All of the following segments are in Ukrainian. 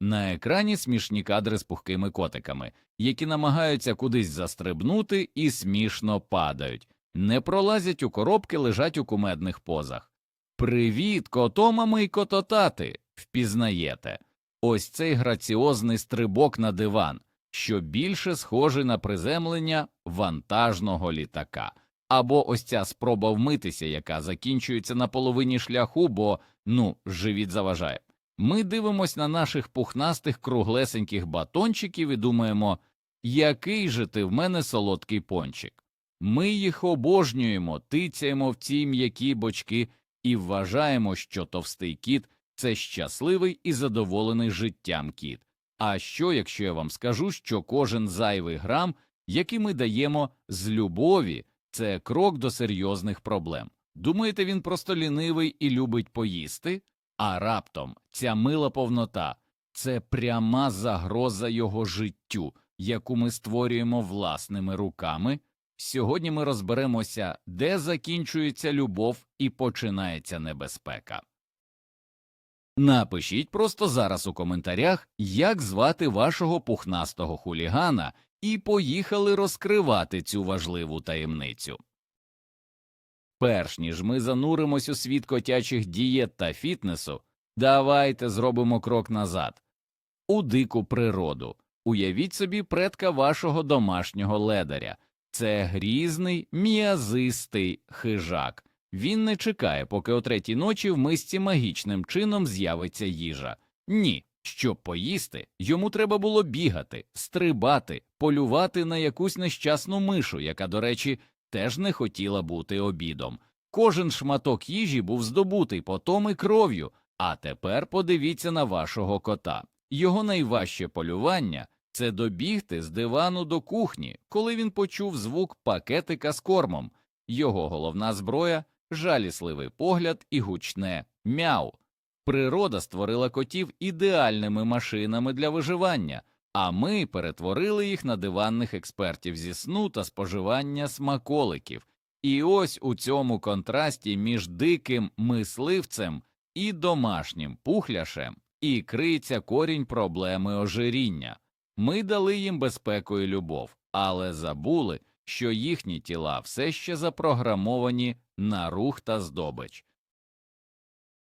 На екрані смішні кадри з пухкими котиками, які намагаються кудись застрибнути і смішно падають, не пролазять у коробки, лежать у кумедних позах. Привіт, котомами й кототати! Впізнаєте. Ось цей граціозний стрибок на диван, що більше схожий на приземлення вантажного літака. Або ось ця спроба вмитися, яка закінчується на половині шляху, бо ну живіт заважає. Ми дивимось на наших пухнастих круглесеньких батончиків і думаємо, який же ти в мене солодкий пончик. Ми їх обожнюємо, тицяємо в ці м'які бочки і вважаємо, що товстий кіт це щасливий і задоволений життям кіт. А що, якщо я вам скажу, що кожен зайвий грам, який ми даємо з любові, це крок до серйозних проблем. Думаєте, він просто лінивий і любить поїсти? А раптом ця мила повнота це пряма загроза його життю, яку ми створюємо власними руками. Сьогодні ми розберемося, де закінчується любов і починається небезпека. Напишіть просто зараз у коментарях, як звати вашого пухнастого хулігана, і поїхали розкривати цю важливу таємницю. Перш ніж ми зануримось у світ котячих дієт та фітнесу, давайте зробимо крок назад у дику природу. Уявіть собі предка вашого домашнього ледаря. Це грізний, м'язистий хижак. Він не чекає, поки о третій ночі в мисці магічним чином з'явиться їжа. Ні, щоб поїсти, йому треба було бігати, стрибати, полювати на якусь нещасну мишу, яка, до речі, теж не хотіла бути обідом. Кожен шматок їжі був здобутий потом і кров'ю, а тепер подивіться на вашого кота. Його найважче полювання це добігти з дивану до кухні, коли він почув звук пакетика з кормом. Його головна зброя жалісливий погляд і гучне мяу. Природа створила котів ідеальними машинами для виживання, а ми перетворили їх на диванних експертів зі сну та споживання смаколиків. І ось у цьому контрасті між диким мисливцем і домашнім пухляшем і криється корінь проблеми ожиріння. Ми дали їм безпеку і любов, але забули, що їхні тіла все ще запрограмовані на рух та здобич.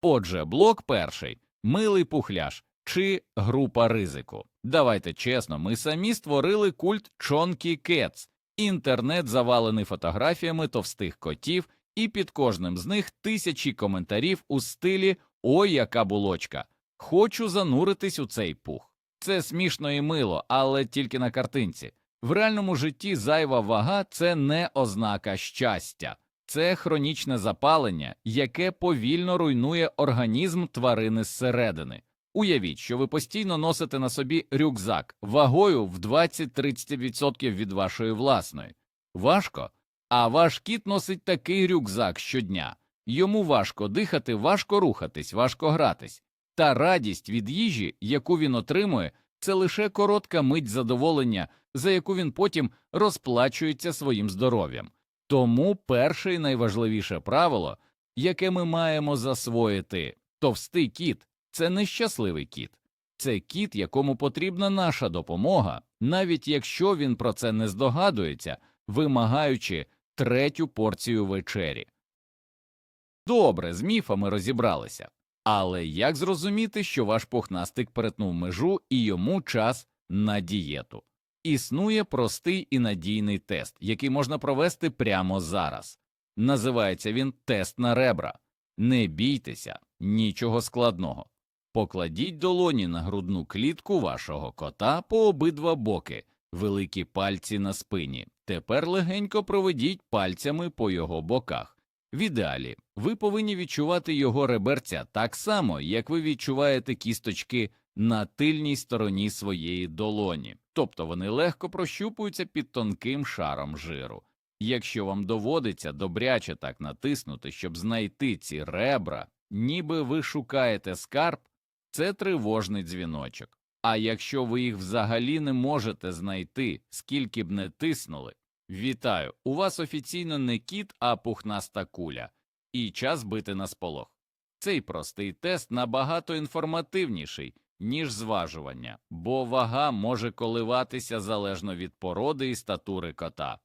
Отже, блок перший милий пухляш чи група ризику. Давайте чесно, ми самі створили культ Чонкі Кетс, інтернет завалений фотографіями товстих котів, і під кожним з них тисячі коментарів у стилі Ой, яка булочка! Хочу зануритись у цей пух. Це смішно і мило, але тільки на картинці. В реальному житті зайва вага це не ознака щастя, це хронічне запалення, яке повільно руйнує організм тварини зсередини. Уявіть, що ви постійно носите на собі рюкзак вагою в 20-30% від вашої власної. Важко, а ваш кіт носить такий рюкзак щодня. Йому важко дихати, важко рухатись, важко гратись. Та радість від їжі, яку він отримує, це лише коротка мить задоволення, за яку він потім розплачується своїм здоров'ям. Тому перше і найважливіше правило, яке ми маємо засвоїти товстий кіт це нещасливий кіт, це кіт, якому потрібна наша допомога, навіть якщо він про це не здогадується, вимагаючи третю порцію вечері. Добре, з міфами розібралися. Але як зрозуміти, що ваш пухнастик перетнув межу і йому час на дієту? Існує простий і надійний тест, який можна провести прямо зараз. Називається він тест на ребра. Не бійтеся, нічого складного. Покладіть долоні на грудну клітку вашого кота по обидва боки, великі пальці на спині. Тепер легенько проведіть пальцями по його боках. В ідеалі ви повинні відчувати його реберця так само, як ви відчуваєте кісточки на тильній стороні своєї долоні, тобто вони легко прощупуються під тонким шаром жиру. Якщо вам доводиться добряче так натиснути, щоб знайти ці ребра, ніби ви шукаєте скарб, це тривожний дзвіночок. А якщо ви їх взагалі не можете знайти, скільки б не тиснули, вітаю! У вас офіційно не кіт, а пухнаста куля, і час бити на сполох. Цей простий тест набагато інформативніший, ніж зважування, бо вага може коливатися залежно від породи і статури кота.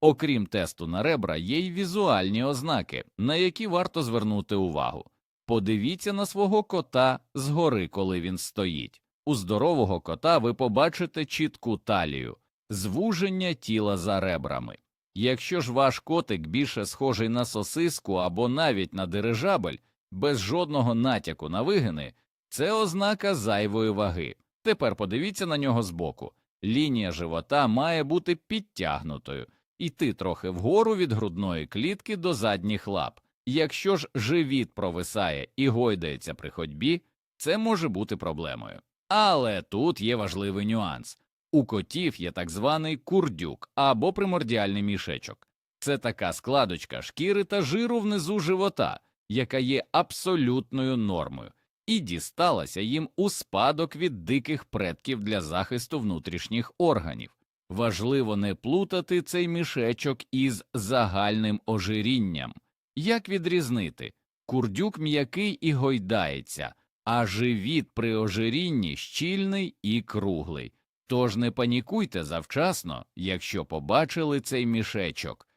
Окрім тесту на ребра, є й візуальні ознаки, на які варто звернути увагу. Подивіться на свого кота згори, коли він стоїть. У здорового кота ви побачите чітку талію, звуження тіла за ребрами. Якщо ж ваш котик більше схожий на сосиску або навіть на дирижабель, без жодного натяку на вигини, це ознака зайвої ваги. Тепер подивіться на нього збоку. Лінія живота має бути підтягнутою, іти трохи вгору від грудної клітки до задніх лап. Якщо ж живіт провисає і гойдається при ходьбі, це може бути проблемою. Але тут є важливий нюанс. У котів є так званий курдюк або примордіальний мішечок. Це така складочка шкіри та жиру внизу живота, яка є абсолютною нормою, і дісталася їм у спадок від диких предків для захисту внутрішніх органів. Важливо не плутати цей мішечок із загальним ожирінням. Як відрізнити? Курдюк м'який і гойдається, а живіт при ожирінні щільний і круглий. Тож не панікуйте завчасно, якщо побачили цей мішечок.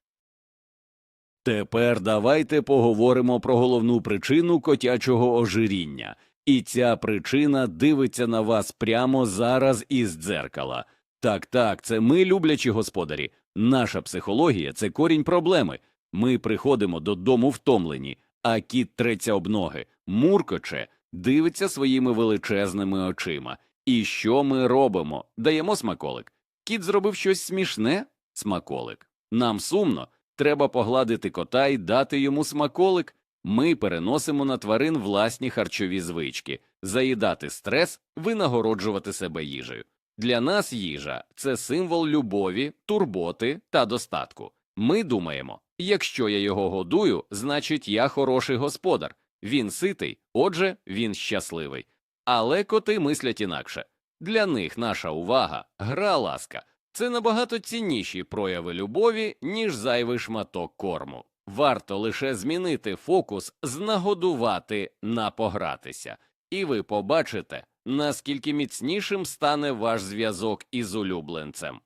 Тепер давайте поговоримо про головну причину котячого ожиріння. І ця причина дивиться на вас прямо зараз із дзеркала. Так, так, це ми, люблячі господарі. Наша психологія це корінь проблеми. Ми приходимо додому втомлені, а кіт треться об ноги, муркоче, дивиться своїми величезними очима. І що ми робимо? Даємо смаколик. Кіт зробив щось смішне? Смаколик. Нам сумно, треба погладити кота і дати йому смаколик. Ми переносимо на тварин власні харчові звички, заїдати стрес, винагороджувати себе їжею. Для нас їжа це символ любові, турботи та достатку. Ми думаємо, якщо я його годую, значить я хороший господар. Він ситий, отже, він щасливий. Але коти мислять інакше. Для них наша увага, гра ласка це набагато цінніші прояви любові, ніж зайвий шматок корму. Варто лише змінити фокус з нагодувати на погратися, і ви побачите, наскільки міцнішим стане ваш зв'язок із улюбленцем.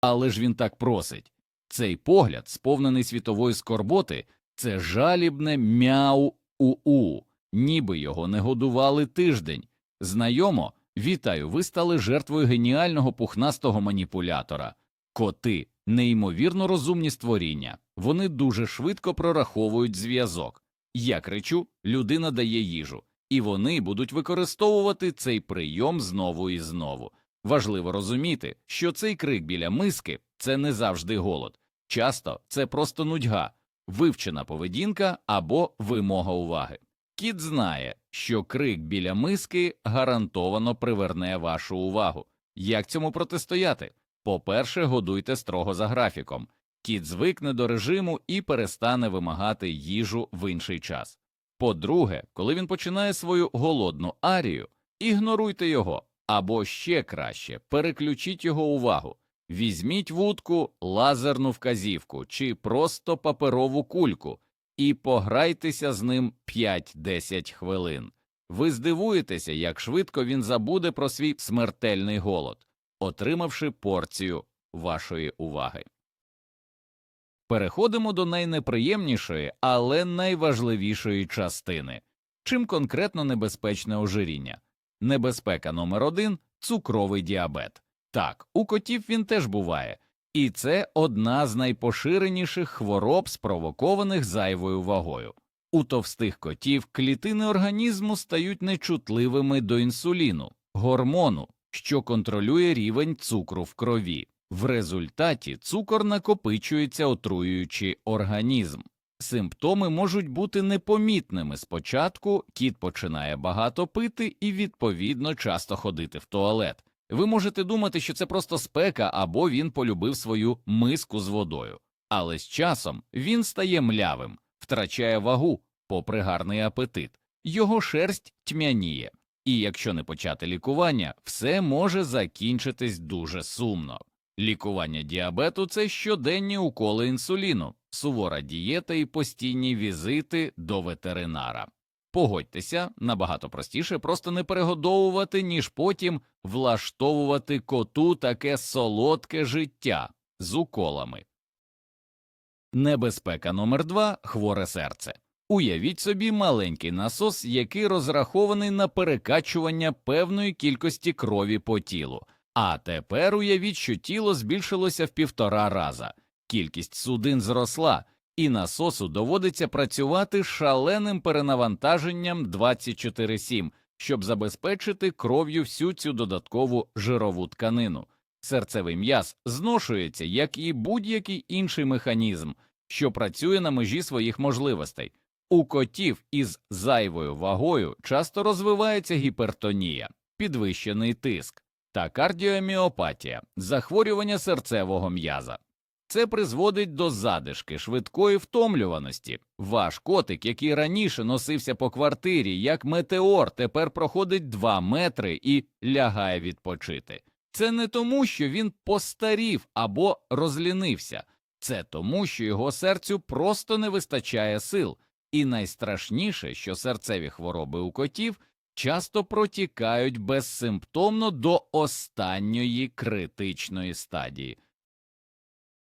Але ж він так просить. Цей погляд, сповнений світової скорботи, це жалібне мяу-у-у, ніби його не годували тиждень. Знайомо, вітаю, ви стали жертвою геніального пухнастого маніпулятора. Коти неймовірно розумні створіння, вони дуже швидко прораховують зв'язок. Я кричу, людина дає їжу, і вони будуть використовувати цей прийом знову і знову. Важливо розуміти, що цей крик біля миски це не завжди голод, часто це просто нудьга, вивчена поведінка або вимога уваги. Кіт знає, що крик біля миски гарантовано приверне вашу увагу. Як цьому протистояти? По-перше, годуйте строго за графіком. Кіт звикне до режиму і перестане вимагати їжу в інший час. По-друге, коли він починає свою голодну арію, ігноруйте його, або ще краще, переключіть його увагу. Візьміть вудку, лазерну вказівку чи просто паперову кульку і пограйтеся з ним 5-10 хвилин. Ви здивуєтеся, як швидко він забуде про свій смертельний голод, отримавши порцію вашої уваги. Переходимо до найнеприємнішої, але найважливішої частини чим конкретно небезпечне ожиріння. Небезпека номер один цукровий діабет. Так, у котів він теж буває, і це одна з найпоширеніших хвороб, спровокованих зайвою вагою. У товстих котів клітини організму стають нечутливими до інсуліну, гормону, що контролює рівень цукру в крові. В результаті цукор накопичується, отруюючи організм. Симптоми можуть бути непомітними спочатку, кіт починає багато пити і, відповідно, часто ходити в туалет. Ви можете думати, що це просто спека або він полюбив свою миску з водою, але з часом він стає млявим, втрачає вагу, попри гарний апетит, його шерсть тьмяніє, і якщо не почати лікування, все може закінчитись дуже сумно. Лікування діабету це щоденні уколи інсуліну, сувора дієта і постійні візити до ветеринара. Погодьтеся, набагато простіше просто не перегодовувати, ніж потім влаштовувати коту таке солодке життя з уколами. Небезпека номер два хворе серце. Уявіть собі маленький насос, який розрахований на перекачування певної кількості крові по тілу. А тепер уявіть, що тіло збільшилося в півтора раза, кількість судин зросла, і насосу доводиться працювати шаленим перенавантаженням 24-7, щоб забезпечити кров'ю всю цю додаткову жирову тканину. Серцевий м'яз зношується, як і будь-який інший механізм, що працює на межі своїх можливостей. У котів із зайвою вагою часто розвивається гіпертонія, підвищений тиск та кардіоміопатія, захворювання серцевого м'яза. Це призводить до задишки, швидкої втомлюваності. Ваш котик, який раніше носився по квартирі, як метеор, тепер проходить 2 метри і лягає відпочити. Це не тому, що він постарів або розлінився, це тому, що його серцю просто не вистачає сил. І найстрашніше, що серцеві хвороби у котів часто протікають безсимптомно до останньої критичної стадії.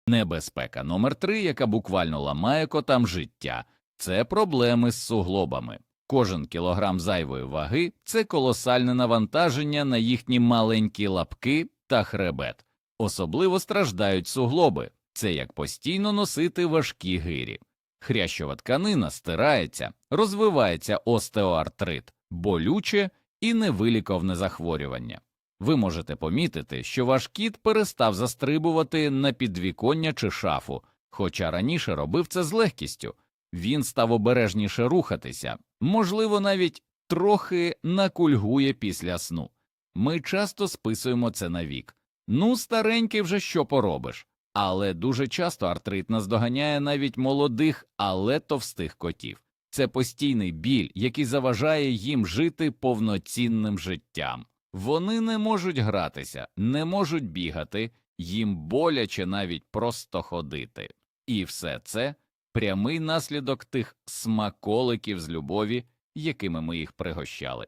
Небезпека номер три, яка буквально ламає котам життя, це проблеми з суглобами. Кожен кілограм зайвої ваги це колосальне навантаження на їхні маленькі лапки та хребет. Особливо страждають суглоби, це як постійно носити важкі гирі. Хрящова тканина стирається, розвивається остеоартрит, болюче і невиліковне захворювання. Ви можете помітити, що ваш кіт перестав застрибувати на підвіконня чи шафу, хоча раніше робив це з легкістю. Він став обережніше рухатися, можливо, навіть трохи накульгує після сну. Ми часто списуємо це на вік. Ну, старенький вже що поробиш. Але дуже часто артрит наздоганяє навіть молодих, але товстих котів. Це постійний біль, який заважає їм жити повноцінним життям. Вони не можуть гратися, не можуть бігати, їм боляче навіть просто ходити. І все це прямий наслідок тих смаколиків з любові, якими ми їх пригощали.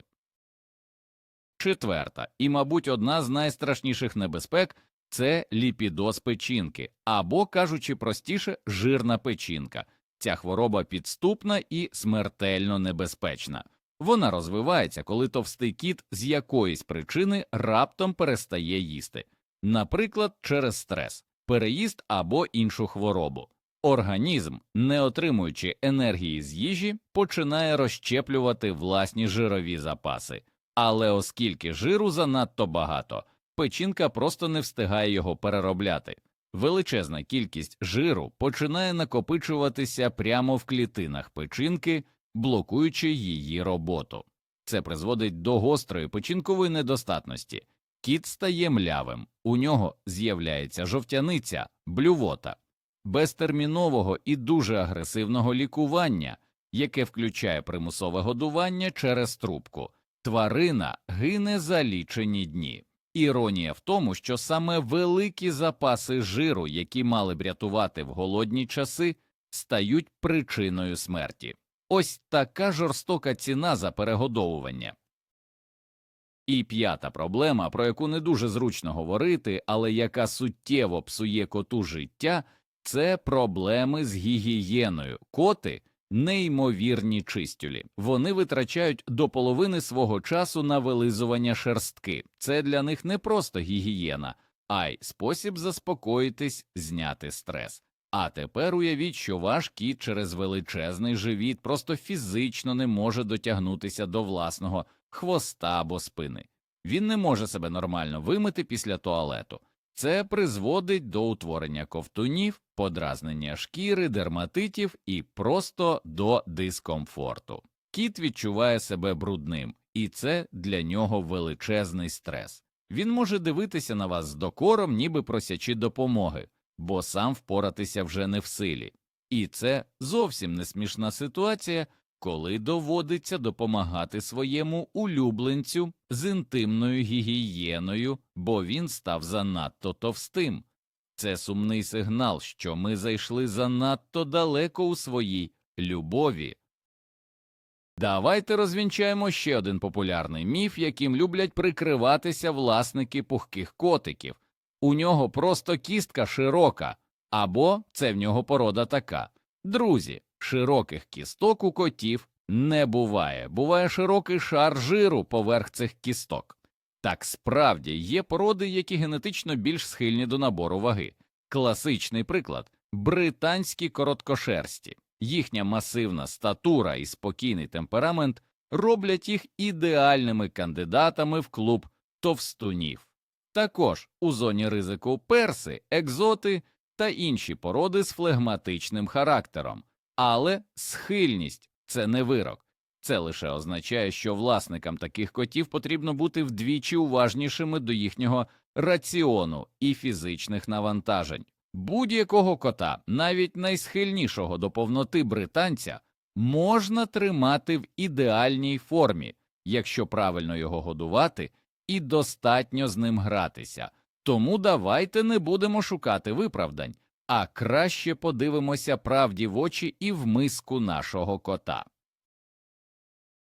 Четверта, і, мабуть, одна з найстрашніших небезпек це ліпідоз печінки, або, кажучи простіше, жирна печінка. Ця хвороба підступна і смертельно небезпечна. Вона розвивається, коли товстий кіт з якоїсь причини раптом перестає їсти, наприклад, через стрес, переїзд або іншу хворобу. Організм, не отримуючи енергії з їжі, починає розщеплювати власні жирові запаси, але оскільки жиру занадто багато, печінка просто не встигає його переробляти. Величезна кількість жиру починає накопичуватися прямо в клітинах печінки, блокуючи її роботу. Це призводить до гострої печінкової недостатності. Кіт стає млявим, у нього з'являється жовтяниця, блювота, безтермінового і дуже агресивного лікування, яке включає примусове годування через трубку. Тварина гине за лічені дні. Іронія в тому, що саме великі запаси жиру, які мали б рятувати в голодні часи, стають причиною смерті. Ось така жорстока ціна за перегодовування. І п'ята проблема, про яку не дуже зручно говорити, але яка суттєво псує коту життя, це проблеми з гігієною. Коти неймовірні чистюлі. Вони витрачають до половини свого часу на вилизування шерстки. Це для них не просто гігієна, а й спосіб заспокоїтись, зняти стрес. А тепер уявіть, що ваш кіт через величезний живіт просто фізично не може дотягнутися до власного хвоста або спини. Він не може себе нормально вимити після туалету. Це призводить до утворення ковтунів, подразнення шкіри, дерматитів і просто до дискомфорту. Кіт відчуває себе брудним, і це для нього величезний стрес. Він може дивитися на вас з докором, ніби просячи допомоги, бо сам впоратися вже не в силі. І це зовсім не смішна ситуація, коли доводиться допомагати своєму улюбленцю з інтимною гігієною, бо він став занадто товстим. Це сумний сигнал, що ми зайшли занадто далеко у своїй любові. Давайте розвінчаємо ще один популярний міф, яким люблять прикриватися власники пухких котиків. У нього просто кістка широка, або це в нього порода така. Друзі, широких кісток у котів не буває. Буває широкий шар жиру поверх цих кісток. Так справді є породи, які генетично більш схильні до набору ваги. Класичний приклад британські короткошерсті. Їхня масивна статура і спокійний темперамент роблять їх ідеальними кандидатами в клуб товстунів. Також у зоні ризику перси, екзоти та інші породи з флегматичним характером, але схильність це не вирок. Це лише означає, що власникам таких котів потрібно бути вдвічі уважнішими до їхнього раціону і фізичних навантажень. Будь-якого кота, навіть найсхильнішого до повноти британця, можна тримати в ідеальній формі, якщо правильно його годувати і достатньо з ним гратися. Тому давайте не будемо шукати виправдань, а краще подивимося правді в очі і в миску нашого кота.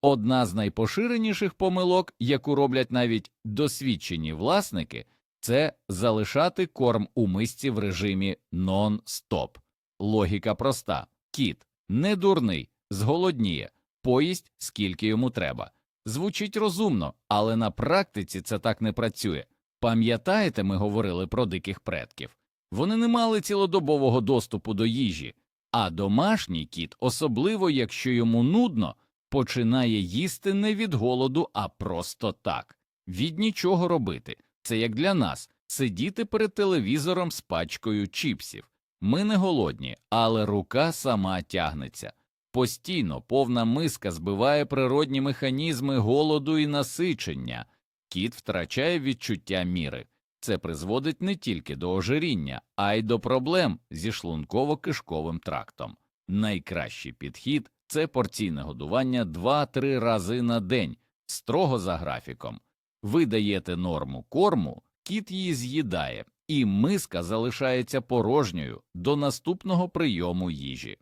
Одна з найпоширеніших помилок, яку роблять навіть досвідчені власники, це залишати корм у мисці в режимі нон-стоп. Логіка проста кіт не дурний, зголодніє, поїсть скільки йому треба. Звучить розумно, але на практиці це так не працює. Пам'ятаєте, ми говорили про диких предків. Вони не мали цілодобового доступу до їжі, а домашній кіт, особливо якщо йому нудно, починає їсти не від голоду, а просто так. Від нічого робити. Це як для нас сидіти перед телевізором з пачкою чіпсів. Ми не голодні, але рука сама тягнеться. Постійно повна миска збиває природні механізми голоду і насичення. Кіт втрачає відчуття міри. Це призводить не тільки до ожиріння, а й до проблем зі шлунково-кишковим трактом. Найкращий підхід це порційне годування 2-3 рази на день, строго за графіком. Ви даєте норму корму, кіт її з'їдає, і миска залишається порожньою до наступного прийому їжі.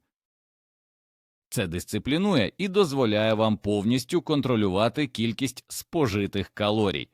Це дисциплінує і дозволяє вам повністю контролювати кількість спожитих калорій.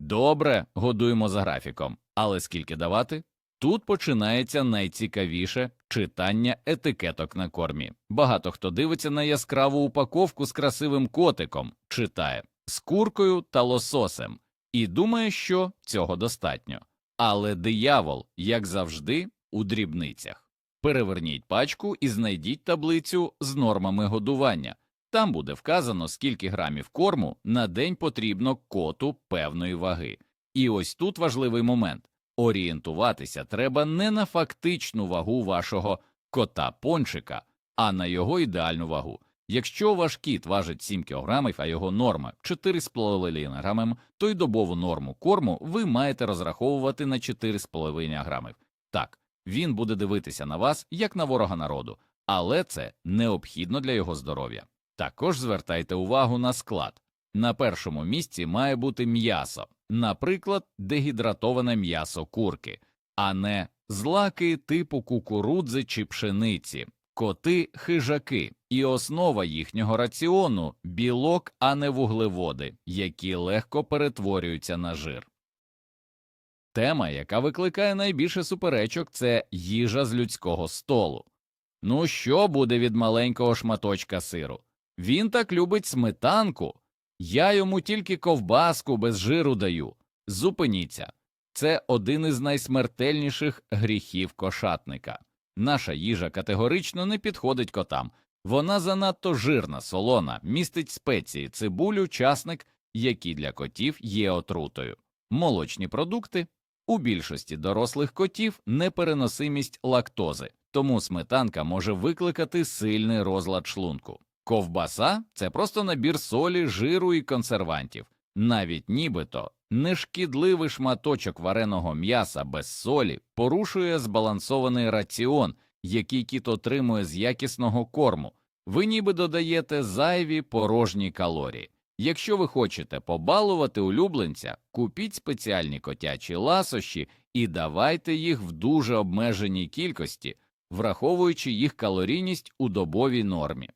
Добре, годуємо за графіком, але скільки давати? Тут починається найцікавіше читання етикеток на кормі. Багато хто дивиться на яскраву упаковку з красивим котиком, читає з куркою та лососем і думає, що цього достатньо. Але диявол, як завжди, у дрібницях. Переверніть пачку і знайдіть таблицю з нормами годування. Там буде вказано, скільки грамів корму на день потрібно коту певної ваги. І ось тут важливий момент орієнтуватися треба не на фактичну вагу вашого кота пончика, а на його ідеальну вагу. Якщо ваш кіт важить 7 кг, а його норма 4,5 грамів, то й добову норму корму ви маєте розраховувати на 4,5 грамів. Так, він буде дивитися на вас як на ворога народу, але це необхідно для його здоров'я. Також звертайте увагу на склад. На першому місці має бути м'ясо, наприклад, дегідратоване м'ясо курки, а не злаки типу кукурудзи чи пшениці, коти хижаки, і основа їхнього раціону білок, а не вуглеводи, які легко перетворюються на жир. Тема, яка викликає найбільше суперечок, це їжа з людського столу. Ну що буде від маленького шматочка сиру? Він так любить сметанку. Я йому тільки ковбаску без жиру даю. Зупиніться. Це один із найсмертельніших гріхів кошатника. Наша їжа категорично не підходить котам. Вона занадто жирна, солона, містить спеції, цибулю, часник, які для котів є отрутою. Молочні продукти у більшості дорослих котів непереносимість лактози, тому сметанка може викликати сильний розлад шлунку. Ковбаса це просто набір солі, жиру і консервантів, навіть нібито нешкідливий шматочок вареного м'яса без солі порушує збалансований раціон, який кіт отримує з якісного корму. Ви ніби додаєте зайві порожні калорії. Якщо ви хочете побалувати улюбленця, купіть спеціальні котячі ласощі і давайте їх в дуже обмеженій кількості, враховуючи їх калорійність у добовій нормі.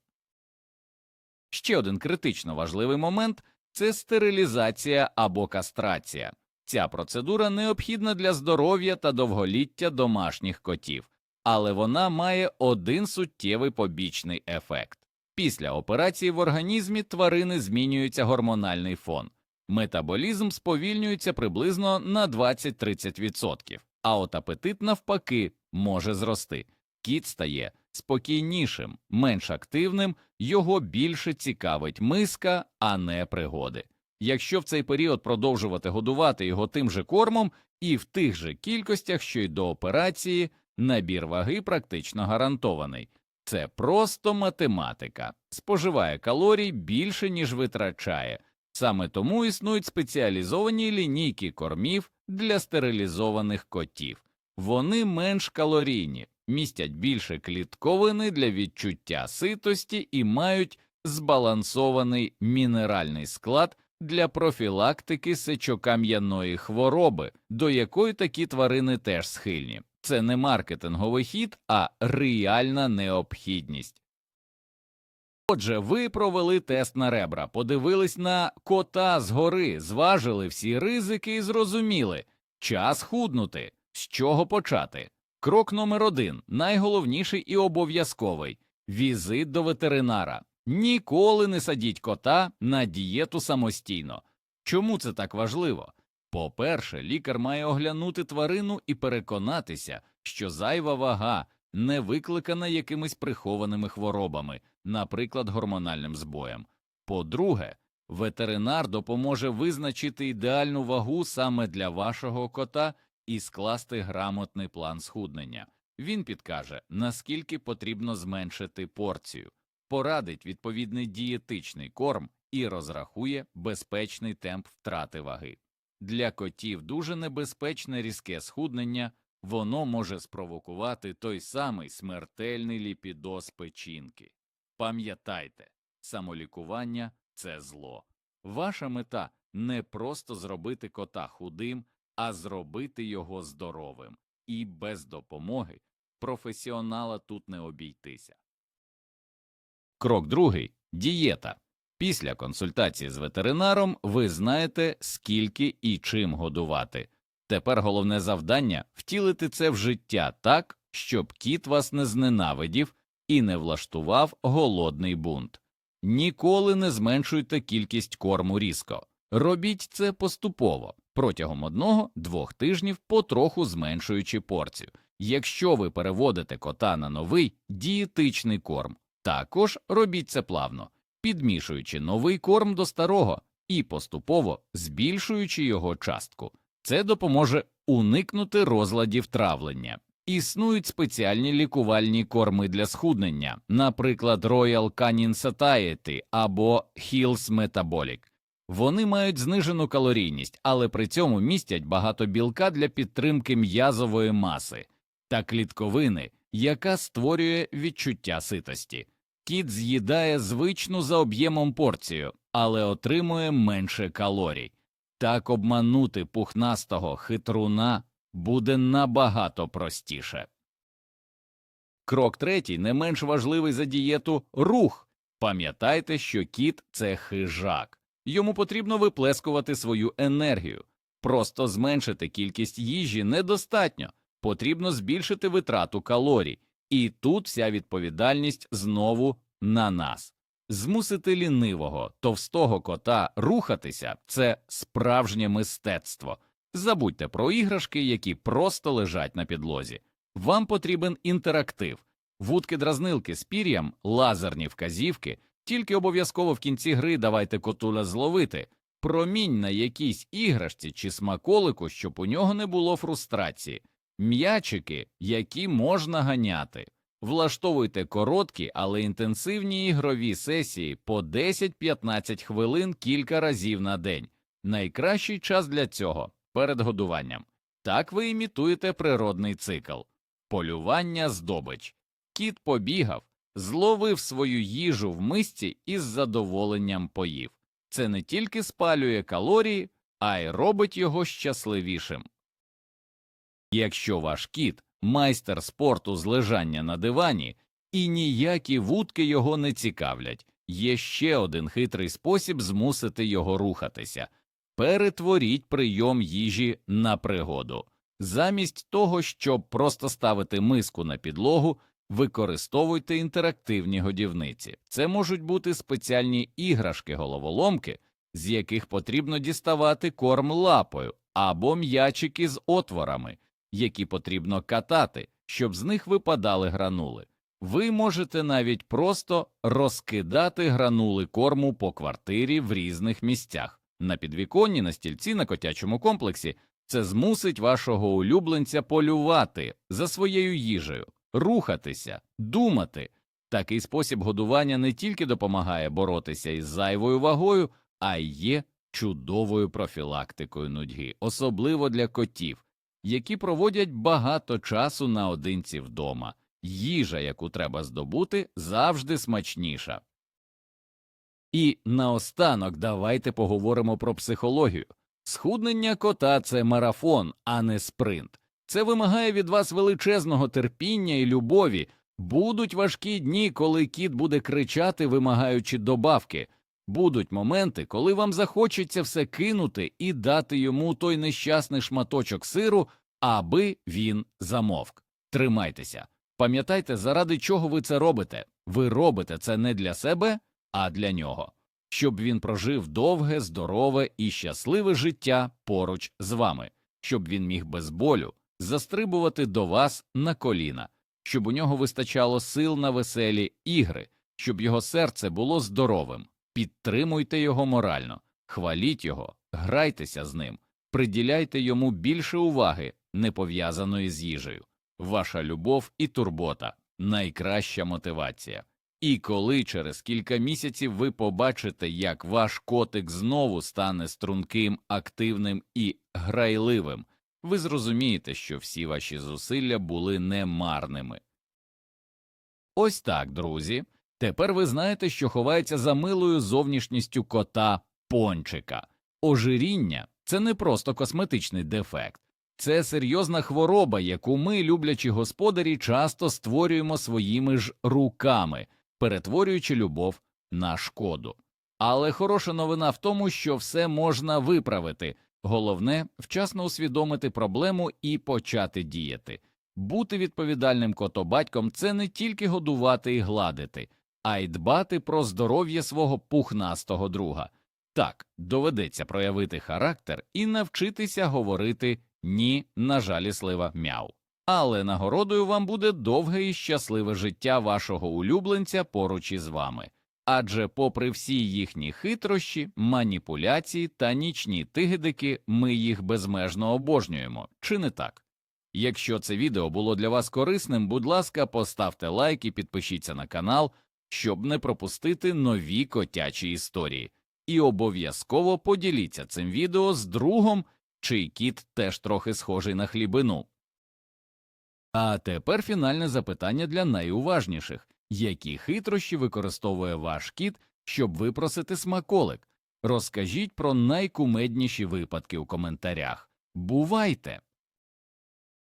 Ще один критично важливий момент це стерилізація або кастрація. Ця процедура необхідна для здоров'я та довголіття домашніх котів, але вона має один суттєвий побічний ефект. Після операції в організмі тварини змінюється гормональний фон, метаболізм сповільнюється приблизно на 20-30%, а от апетит навпаки може зрости. Кіт стає спокійнішим, менш активним, його більше цікавить миска, а не пригоди. Якщо в цей період продовжувати годувати його тим же кормом і в тих же кількостях, що й до операції, набір ваги практично гарантований. Це просто математика. Споживає калорій більше, ніж витрачає. Саме тому існують спеціалізовані лінійки кормів для стерилізованих котів. Вони менш калорійні, містять більше клітковини для відчуття ситості і мають збалансований мінеральний склад для профілактики сечокам'яної хвороби, до якої такі тварини теж схильні. Це не маркетинговий хід, а реальна необхідність. Отже, ви провели тест на ребра, подивились на кота згори, зважили всі ризики і зрозуміли час худнути. З чого почати? Крок номер один найголовніший і обов'язковий візит до ветеринара. Ніколи не садіть кота на дієту самостійно. Чому це так важливо? По-перше, лікар має оглянути тварину і переконатися, що зайва вага не викликана якимись прихованими хворобами, наприклад, гормональним збоєм. По-друге, ветеринар допоможе визначити ідеальну вагу саме для вашого кота і скласти грамотний план схуднення. Він підкаже, наскільки потрібно зменшити порцію, порадить відповідний дієтичний корм і розрахує безпечний темп втрати ваги. Для котів дуже небезпечне різке схуднення, воно може спровокувати той самий смертельний ліпідоз печінки. Пам'ятайте, самолікування це зло. Ваша мета не просто зробити кота худим, а зробити його здоровим, і без допомоги професіонала тут не обійтися. Крок другий дієта. Після консультації з ветеринаром ви знаєте, скільки і чим годувати. Тепер головне завдання втілити це в життя так, щоб кіт вас не зненавидів і не влаштував голодний бунт. Ніколи не зменшуйте кількість корму різко. Робіть це поступово, протягом одного-двох тижнів, потроху зменшуючи порцію. Якщо ви переводите кота на новий дієтичний корм, також робіть це плавно, підмішуючи новий корм до старого і поступово збільшуючи його частку. Це допоможе уникнути розладів травлення. Існують спеціальні лікувальні корми для схуднення, наприклад, Royal Canin Satiety або Hills Metabolic. Вони мають знижену калорійність, але при цьому містять багато білка для підтримки м'язової маси та клітковини, яка створює відчуття ситості. Кіт з'їдає звичну за об'ємом порцію, але отримує менше калорій. Так обманути пухнастого хитруна буде набагато простіше. Крок третій, не менш важливий за дієту рух. Пам'ятайте, що кіт це хижак. Йому потрібно виплескувати свою енергію. Просто зменшити кількість їжі недостатньо, потрібно збільшити витрату калорій, і тут вся відповідальність знову на нас. Змусити лінивого, товстого кота рухатися це справжнє мистецтво. Забудьте про іграшки, які просто лежать на підлозі. Вам потрібен інтерактив, вудки дразнилки з пір'ям, лазерні вказівки, тільки обов'язково в кінці гри давайте котуля зловити, промінь на якійсь іграшці чи смаколику, щоб у нього не було фрустрації, м'ячики, які можна ганяти. Влаштовуйте короткі, але інтенсивні ігрові сесії по 10-15 хвилин кілька разів на день. Найкращий час для цього перед годуванням. Так ви імітуєте природний цикл. Полювання здобич. Кіт побігав, зловив свою їжу в мисці і з задоволенням поїв. Це не тільки спалює калорії, а й робить його щасливішим. Якщо ваш кіт майстер спорту з лежання на дивані, і ніякі вудки його не цікавлять, є ще один хитрий спосіб змусити його рухатися перетворіть прийом їжі на пригоду. Замість того, щоб просто ставити миску на підлогу, використовуйте інтерактивні годівниці. Це можуть бути спеціальні іграшки-головоломки, з яких потрібно діставати корм лапою, або м'ячики з отворами, які потрібно катати, щоб з них випадали гранули. Ви можете навіть просто розкидати гранули корму по квартирі в різних місцях, на підвіконні, на стільці, на котячому комплексі. Це змусить вашого улюбленця полювати за своєю їжею, рухатися, думати. Такий спосіб годування не тільки допомагає боротися із зайвою вагою, а й є чудовою профілактикою нудьги, особливо для котів, які проводять багато часу наодинці вдома. Їжа, яку треба здобути, завжди смачніша. І наостанок давайте поговоримо про психологію. Схуднення кота це марафон, а не спринт. Це вимагає від вас величезного терпіння і любові. Будуть важкі дні, коли кіт буде кричати, вимагаючи добавки. Будуть моменти, коли вам захочеться все кинути і дати йому той нещасний шматочок сиру, аби він замовк. Тримайтеся. Пам'ятайте, заради чого ви це робите. Ви робите це не для себе, а для нього, щоб він прожив довге, здорове і щасливе життя поруч з вами, щоб він міг без болю застрибувати до вас на коліна, щоб у нього вистачало сил на веселі ігри, щоб його серце було здоровим. Підтримуйте його морально, хваліть його, грайтеся з ним, приділяйте йому більше уваги, не пов'язаної з їжею. Ваша любов і турбота найкраща мотивація. І коли через кілька місяців ви побачите, як ваш котик знову стане струнким, активним і грайливим, ви зрозумієте, що всі ваші зусилля були немарними. Ось так, друзі. Тепер ви знаєте, що ховається за милою зовнішністю кота пончика. Ожиріння це не просто косметичний дефект, це серйозна хвороба, яку ми, люблячі господарі, часто створюємо своїми ж руками, перетворюючи любов на шкоду. Але хороша новина в тому, що все можна виправити. Головне вчасно усвідомити проблему і почати діяти. Бути відповідальним котобатьком це не тільки годувати і гладити, а й дбати про здоров'я свого пухнастого друга. Так, доведеться проявити характер і навчитися говорити ні на жаліслива мяу. Але нагородою вам буде довге і щасливе життя вашого улюбленця поруч із вами. Адже, попри всі їхні хитрощі, маніпуляції та нічні тигидики, ми їх безмежно обожнюємо, чи не так? Якщо це відео було для вас корисним, будь ласка, поставте лайк і підпишіться на канал, щоб не пропустити нові котячі історії. І обов'язково поділіться цим відео з другом, чий кіт теж трохи схожий на хлібину. А тепер фінальне запитання для найуважніших які хитрощі використовує ваш кіт, щоб випросити смаколик? Розкажіть про найкумедніші випадки у коментарях. Бувайте!